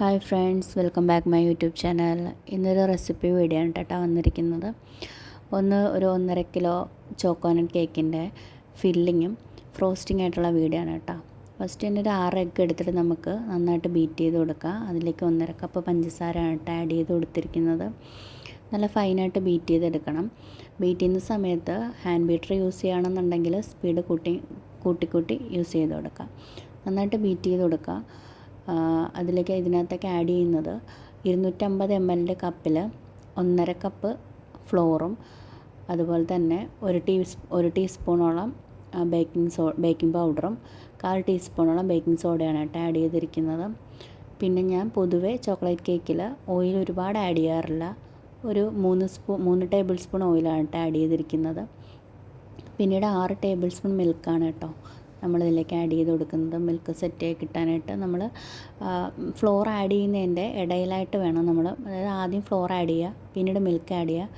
Hi friends welcome back my YouTube channel. ഇന്നൊരു recipe video ആണ് കേട്ടോ വന്നിരിക്കുന്നത്. ഒന്ന് ഒരു ഒന്നര കിലോ ചോക്കോനട്ട് കേക്കിന്റെ ഫില്ലിങ്ങും ഫ്രോസ്റ്റിംഗ് ആയിട്ടുള്ള വീഡിയോ ആണ് കേട്ടോ. ഫസ്റ്റ് തന്നെ ഒരു ആറ് എഗ്ഗ് എടുത്തിട്ട് നമുക്ക് നന്നായിട്ട് ബീറ്റ് ചെയ്ത് കൊടുക്കുക അതിലേക്ക് ഒന്നര കപ്പ് പഞ്ചസാര കേട്ടോ ആഡ് ചെയ്ത് കൊടുത്തിരിക്കുന്നത്. നല്ല ഫൈനായിട്ട് ബീറ്റ് ചെയ്തെടുക്കണം ബീറ്റ് ചെയ്യുന്ന സമയത്ത് ഹാൻഡ് ബീറ്റർ യൂസ് ചെയ്യുകയാണെന്നുണ്ടെങ്കിൽ സ്പീഡ് കൂട്ടി കൂട്ടി കൂട്ടി യൂസ് ചെയ്ത് കൊടുക്കുക നന്നായിട്ട് ബീറ്റ് ചെയ്ത് കൊടുക്കുക അതിലേക്ക് ഇതിനകത്തേക്ക് ആഡ് ചെയ്യുന്നത് ഇരുന്നൂറ്റമ്പത് എം എല്ലിന്റെ കപ്പിൽ ഒന്നര കപ്പ് ഫ്ലോറും അതുപോലെ തന്നെ ഒരു ടീ ഒരു ടീസ്പൂണോളം ബേക്കിംഗ് സോ ബേക്കിംഗ് പൗഡറും കാൽ ടീസ്പൂണോളം ബേക്കിംഗ് സോഡയാണ് കേട്ടോ ആഡ് ചെയ്തിരിക്കുന്നത്. പിന്നെ ഞാൻ പൊതുവേ ചോക്ലേറ്റ് കേക്കിൽ ഓയിൽ ഒരുപാട് ആഡ് ചെയ്യാറില്ല. ഒരു മൂന്ന് സ്പൂ മൂന്ന് ടേബിൾ സ്പൂൺ ഓയിലാണ് കേട്ടോ ആഡ് ചെയ്തിരിക്കുന്നത്. പിന്നീട് ആറ് ടേബിൾ സ്പൂൺ മിൽക്കാണ് കേട്ടോ നമ്മളിതിലേക്ക് ആഡ് ചെയ്ത് കൊടുക്കുന്നത് മിൽക്ക് സെറ്റ് കിട്ടാനായിട്ട് നമ്മൾ ഫ്ലോർ ആഡ് ചെയ്യുന്നതിന്റെ ഇടയിലായിട്ട് വേണം നമ്മൾ അതായത് ആദ്യം ഫ്ലോർ ആഡ് ചെയ്യുക പിന്നീട് മിൽക്ക് ആഡ് ചെയ്യുക.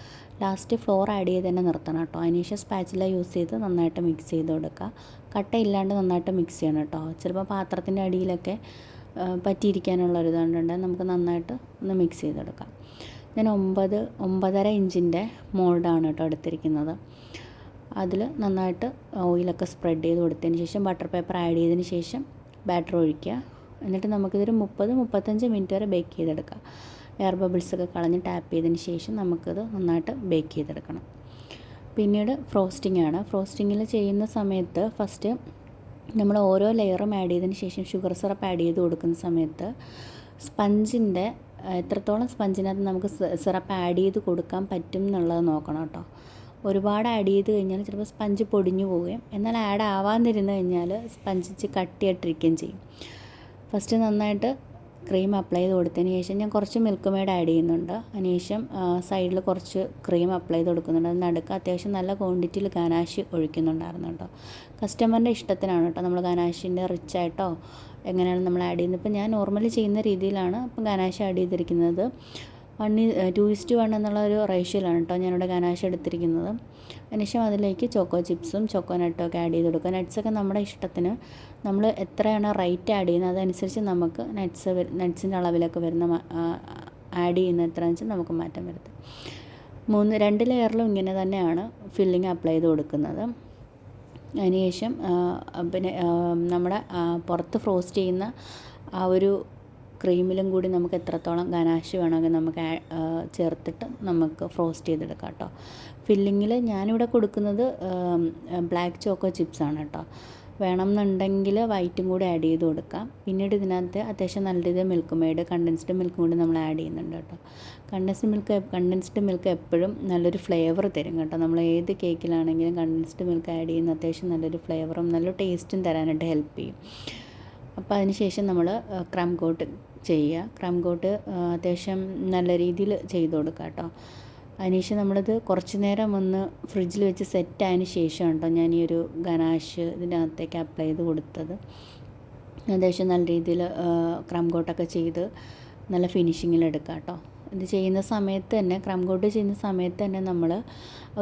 ലാസ്റ്റ് ഫ്ലോർ ആഡ് ചെയ്ത് തന്നെ നിർത്തണം കേട്ടോ. അതിനുശേഷം സ്പാച്ചില യൂസ് ചെയ്ത് നന്നായിട്ട് മിക്സ് ചെയ്ത് കൊടുക്കുക. കട്ട കട്ടയില്ലാണ്ട് നന്നായിട്ട് മിക്സ് ചെയ്യണം കേട്ടോ. ചിലപ്പോൾ പാത്രത്തിന്റെ അടിയിലൊക്കെ പറ്റിയിരിക്കാനുള്ള ഒരു ഇതുകൊണ്ട് നമുക്ക് നന്നായിട്ട് ഒന്ന് മിക്സ് ചെയ്തെടുക്കാം. ഞാൻ ഒമ്പത് ഒമ്പതര ഇഞ്ചിന്റെ മോൾഡാണ് കേട്ടോ എടുത്തിരിക്കുന്നത്. അതിൽ നന്നായിട്ട് ഓയിലൊക്കെ സ്പ്രെഡ് ചെയ്ത് കൊടുത്തതിന് ശേഷം ബട്ടർ പേപ്പർ ആഡ് ചെയ്തതിന് ശേഷം ബാറ്റർ ഒഴിക്കുക. എന്നിട്ട് നമുക്കിതൊരു മുപ്പത് മുപ്പത്തഞ്ച് മിനിറ്റ് വരെ ബേക്ക് ചെയ്തെടുക്കാം. എയർ ബബിൾസൊക്കെ കളഞ്ഞ് ടാപ്പ് ചെയ്തതിന് ശേഷം നമുക്കിത് നന്നായിട്ട് ബേക്ക് ചെയ്തെടുക്കണം. പിന്നീട് ഫ്രോസ്റ്റിംഗ് ആണ്. ഫ്രോസ്റ്റിങ്ങിൽ ചെയ്യുന്ന സമയത്ത് ഫസ്റ്റ് നമ്മൾ ഓരോ ലെയറും ആഡ് ചെയ്തതിന് ശേഷം ഷുഗർ സിറപ്പ് ആഡ് ചെയ്ത് കൊടുക്കുന്ന സമയത്ത് സ്പഞ്ചിന്റെ എത്രത്തോളം സ്പഞ്ചിനകത്ത് നമുക്ക് സിറപ്പ് ആഡ് ചെയ്ത് കൊടുക്കാൻ പറ്റും എന്നുള്ളത് നോക്കണം കേട്ടോ. ഒരുപാട് ആഡ് ചെയ്ത് കഴിഞ്ഞാൽ ചിലപ്പോൾ സ്പഞ്ച് പൊടിഞ്ഞു പോവുകയും എന്നാൽ ആഡ് ആവാതിരുന്ന് കഴിഞ്ഞാൽ സ്പഞ്ച് കട്ടിയായിട്ടിരിക്കുകയും ചെയ്യും. ഫസ്റ്റ് നന്നായിട്ട് ക്രീം അപ്ലൈ ചെയ്ത് കൊടുത്തതിന് ശേഷം ഞാൻ കുറച്ച് മിൽക്ക് മെയ്ഡ് ആഡ് ചെയ്യുന്നുണ്ട്. അതിനുശേഷം സൈഡിൽ കുറച്ച് ക്രീം അപ്ലൈ ചെയ്ത് കൊടുക്കുന്നുണ്ട്. അത് നടുക്ക് അത്യാവശ്യം നല്ല ക്വാണ്ടിറ്റിയിൽ ഗനാശി ഒഴിക്കുന്നുണ്ടായിരുന്നു കേട്ടോ കസ്റ്റമറിന്റെ ഇഷ്ടത്തിനാണ് കേട്ടോ നമ്മൾ ഗനാശിന്റെ റിച്ച് ആയിട്ടോ എങ്ങനെയാണ് നമ്മൾ ആഡ് ചെയ്യുന്നത്. ഇപ്പം ഞാൻ നോർമലി ചെയ്യുന്ന രീതിയിലാണ് ഇപ്പം ഗനാശി ആഡ് ചെയ്തിരിക്കുന്നത്. One two is to one എന്നുള്ള ഒരു റേഷ്യോയിലാണ് കേട്ടോ ഞാനിവിടെ ഗനാഷ് എടുത്തിരിക്കുന്നത്. അതിനുശേഷം അതിലേക്ക് ചോക്കോ ചിപ്സും ചോക്കോ നട്ടും ഒക്കെ ആഡ് ചെയ്ത് കൊടുക്കുക. നട്ട്സൊക്കെ നമ്മുടെ ഇഷ്ടത്തിന് നമ്മൾ എത്രയാണ് റേറ്റ് ആഡ് ചെയ്യുന്നത് അതനുസരിച്ച് നമുക്ക് നട്ട്സ് നട്ട്സിന്റെ അളവിലൊക്കെ വരുന്ന ആഡ് ചെയ്യുന്ന എത്രയാണെന്ന് വെച്ചാൽ നമുക്ക് മാറ്റം വരുത്തും. മൂന്ന് രണ്ട് ലെയറിലും ഇങ്ങനെ തന്നെയാണ് ഫില്ലിങ് അപ്ലൈ ചെയ്ത് കൊടുക്കുന്നത്. അതിനുശേഷം പിന്നെ നമ്മുടെ പുറത്ത് ഫ്രോസ്റ്റ് ചെയ്യുന്ന ആ ഒരു ക്രീമിലും കൂടി നമുക്ക് എത്രത്തോളം ഗനാശ് വേണമെങ്കിൽ നമുക്ക് ചേർത്തിട്ട് നമുക്ക് ഫ്രോസ്റ്റ് ചെയ്തെടുക്കാം കേട്ടോ. ഫില്ലിങ്ങിൽ ഞാനിവിടെ കൊടുക്കുന്നത് ബ്ലാക്ക് ചോക്കോ ചിപ്സാണ് കേട്ടോ. വേണമെന്നുണ്ടെങ്കിൽ വൈറ്റും കൂടി ആഡ് ചെയ്ത് കൊടുക്കാം. പിന്നീട് ഇതിനകത്ത് അത്യാവശ്യം നല്ല രീതിയിൽ മിൽക്ക് മെയ്ഡ് കണ്ടൻസ്ഡ് മിൽക്കും കൂടി നമ്മൾ ആഡ് ചെയ്യുന്നുണ്ട് കേട്ടോ. കണ്ടൻസ്ഡ് മിൽക്ക് കണ്ടൻസ്ഡ് മിൽക്ക് എപ്പോഴും നല്ലൊരു ഫ്ലേവർ തരും കേട്ടോ. നമ്മൾ ഏത് കേക്കിലാണെങ്കിലും കണ്ടൻസ്ഡ് മിൽക്ക് ആഡ് ചെയ്യുന്ന അത്യാവശ്യം നല്ലൊരു ഫ്ലേവറും നല്ല ടേസ്റ്റും തരാനായിട്ട് ഹെൽപ്പ് ചെയ്യും. അപ്പോൾ അതിനുശേഷം നമ്മൾ ക്രം കോട്ട് ചെയ്യുക. ക്രം കോട്ട് അത്യാവശ്യം നല്ല രീതിയിൽ ചെയ്ത് കൊടുക്കുക കേട്ടോ. അതിനുശേഷം നമ്മളത് കുറച്ച് നേരം ഒന്ന് ഫ്രിഡ്ജിൽ വെച്ച് സെറ്റ് ആയതിനു ശേഷം കേട്ടോ ഞാൻ ഈ ഒരു ഗനാഷ് ഇതിനകത്തേക്ക് അപ്ലൈ ചെയ്ത് കൊടുത്തത്. അത്യാവശ്യം നല്ല രീതിയിൽ ക്രം കോട്ടൊക്കെ ചെയ്ത് നല്ല ഫിനിഷിങ്ങിൽ എടുക്കാം കേട്ടോ. ഇത് ചെയ്യുന്ന സമയത്ത് തന്നെ ക്രം കോട്ട് ചെയ്യുന്ന സമയത്ത് തന്നെ നമ്മൾ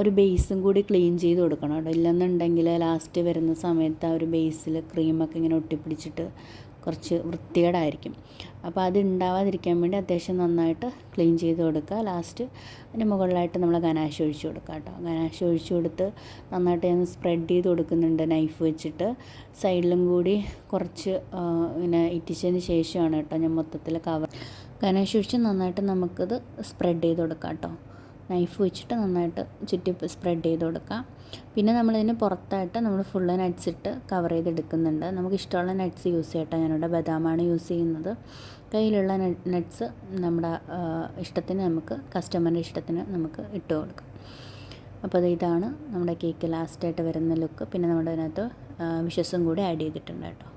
ഒരു ബേസും കൂടി ക്ലീൻ ചെയ്ത് കൊടുക്കണം കേട്ടോ. ഇല്ലെന്നുണ്ടെങ്കിൽ ലാസ്റ്റ് വരുന്ന സമയത്ത് ആ ഒരു ബേസിൽ ക്രീമൊക്കെ ഇങ്ങനെ ഒട്ടിപ്പിടിച്ചിട്ട് കുറച്ച് വൃത്തികേടായിരിക്കും. അപ്പോൾ അത് ഉണ്ടാവാതിരിക്കാൻ വേണ്ടി അത്യാവശ്യം നന്നായിട്ട് ക്ലീൻ ചെയ്ത് കൊടുക്കുക. ലാസ്റ്റ് അതിന് മുകളിലായിട്ട് നമ്മൾ ഗനാശ് ഒഴിച്ചു കൊടുക്കുക കേട്ടോ. ഗനാശ് ഒഴിച്ചു കൊടുത്ത് നന്നായിട്ട് ഞാൻ സ്പ്രെഡ് ചെയ്ത് കൊടുക്കുന്നുണ്ട് നൈഫ് വെച്ചിട്ട്. സൈഡിലും കൂടി കുറച്ച് ഇങ്ങനെ ഇറ്റിച്ചതിന് ശേഷമാണ് കേട്ടോ ഞാൻ മൊത്തത്തിൽ കവർ ഗനാശ് ഒഴിച്ച് നന്നായിട്ട് നമുക്കത് സ്പ്രെഡ് ചെയ്ത് കൊടുക്കാം കേട്ടോ. നൈഫ് വെച്ചിട്ട് നന്നായിട്ട് ചുറ്റി സ്പ്രെഡ് ചെയ്ത് കൊടുക്കാം. പിന്നെ നമ്മളിതിന് പുറത്തായിട്ട് നമ്മൾ ഫുള്ള് നട്ട്സ് ഇട്ട് കവർ ചെയ്തെടുക്കുന്നുണ്ട് നമുക്ക് ഇഷ്ടമുള്ള നട്ട്സ് യൂസ് ചെയ്യട്ടെ ഞാനിവിടെ ബദാമാണ് യൂസ് ചെയ്യുന്നത്. കയ്യിലുള്ള നട്ട്സ് നമ്മുടെ ഇഷ്ടത്തിന് നമുക്ക് കസ്റ്റമറിന്റെ ഇഷ്ടത്തിന് നമുക്ക് ഇട്ട് കൊടുക്കാം. അപ്പോൾ ഇതാണ് നമ്മുടെ കേക്ക് ലാസ്റ്റായിട്ട് വരുന്ന ലുക്ക് പിന്നെ നമ്മുടെ അതിനകത്ത് വിഷസും കൂടി ആഡ് ചെയ്തിട്ടുണ്ട് കേട്ടോ.